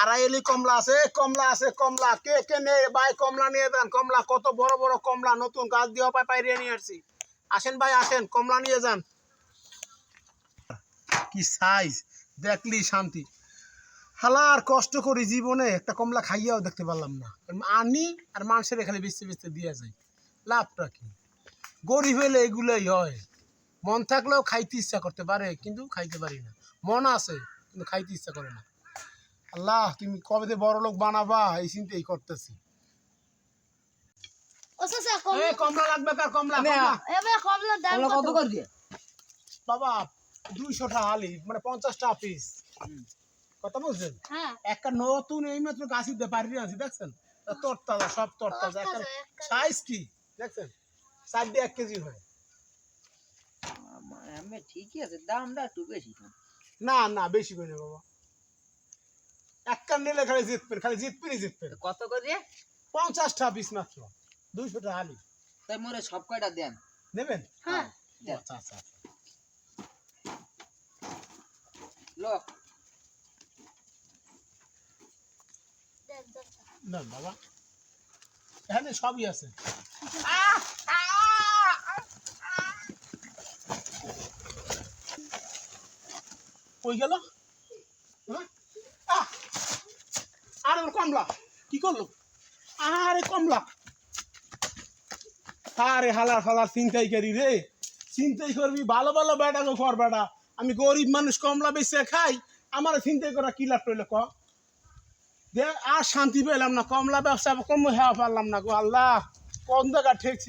আড়াইলি কমলা আছে কমলা আছে, কমলা। কে কে নে ভাই, কমলা নিয়ে যান, কমলা। কত বড় বড় কমলা, নতুন গাছ দিয়ে পাই পাইরে নিয়ে আসছি। আসেন ভাই, আসেন, কমলা নিয়ে যান। কি সাইজ দেখলি শান্তি। হালার কষ্ট করি জীবনে একটা কমলা খাইয়াও দেখতে পারলাম না। আনি আর মানুষের এখানে বেচতে বেচতে দিয়ে যায়। লাভটা কি? গরিব হলে এগুলোই হয়। মন থাকলেও খাইতে ইচ্ছা করতে পারে, কিন্তু খাইতে পারি না। মন আছে, কিন্তু খাইতে ইচ্ছা করে না। আল্লাহ তুমি কবে বড় লোক বানাবা এই চিন্তাই করতেছি। ও চাচা কম এ, কমলা লাগবে কার কমলা কমলা? দাম কত? কত করে বাবা দুইশো টাকা আলি মানে পঞ্চাশ টাকা পিস কথা বলছেন হ্যাঁ। একটা নতুন এই মাত্র গাছি দিয়ে পারি আছি দেখছেন? তা তরতাজা সব তরতাজা একটা সাইজ কি? দেখছেন? চার দিয়ে এক কেজি হয়। আমি ঠিকই আছে দামটা একটু বেশি। না না বেশি করে বাবা। নিলে খালি জিতবেন খালি জিতবেনই জিতবেন। কত করে? পিস মাত্র দুইশো টাকা আলি। তাই মোরে সব কয়টা দেন? নেবেন? হ্যাঁ। আচ্ছা আচ্ছা লো। দেন, দেন। না বাবা। এখানে সবই আছে। কই গেল? হ্যাঁ? আহ! কমলা। কি করল? আরে কমলা। আরে হালার ফালার চিন্তাই করি রে। চিন্তাই করবি, ভালো ভালো বেটা গো কর বেটা। আমি গরিব মানুষ, কমলা বেচে খাই। আমার চিন্তাই করা কি লাভ রইল ক? দে, আর শান্তি পেলাম না। কমলা ব্যবসা কম হওয়া পারলাম না গো, আল্লাহ। কোন জায়গা ঠেকছি?